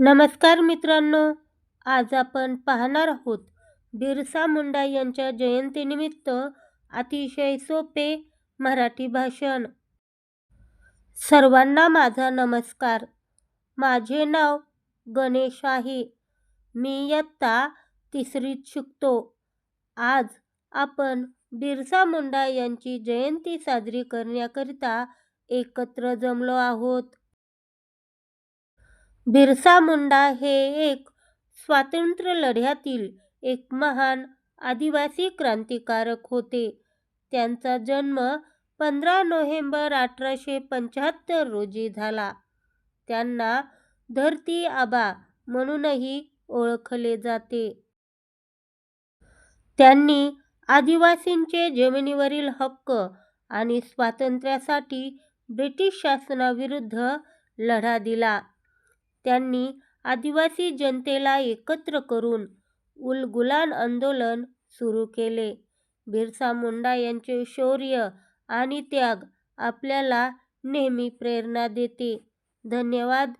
नमस्कार मित्रांनो आज आपण पाहणार आहोत बिरसा मुंडा यांच्या जयंतीनिमित्त अतिशय सोपे मराठी भाषण. सर्वांना माझा नमस्कार. माझे नाव गणेश आहे. मी इयत्ता तिसरीत शिकतो. आज आपण बिरसा मुंडा यांची जयंती साजरी करण्याकरिता एकत्र जमलो आहोत. बिरसा मुंडा हे एक स्वातंत्र्य लढ्यातील एक महान आदिवासी क्रांतिकारक होते. त्यांचा जन्म पंधरा नोव्हेंबर अठराशे पंच्याहत्तर रोजी झाला. त्यांना धरती आबा म्हणूनही ओळखले जाते. त्यांनी आदिवासींचे जमिनीवरील हक्क आणि स्वातंत्र्यासाठी ब्रिटिश शासनाविरुद्ध लढा दिला. त्यांनी आदिवासी जनतेला एकत्र करून उलगुलान आंदोलन सुरू केले. बिरसा मुंडा यांचे शौर्य आणि त्याग आपल्याला नेहमी प्रेरणा देते. धन्यवाद.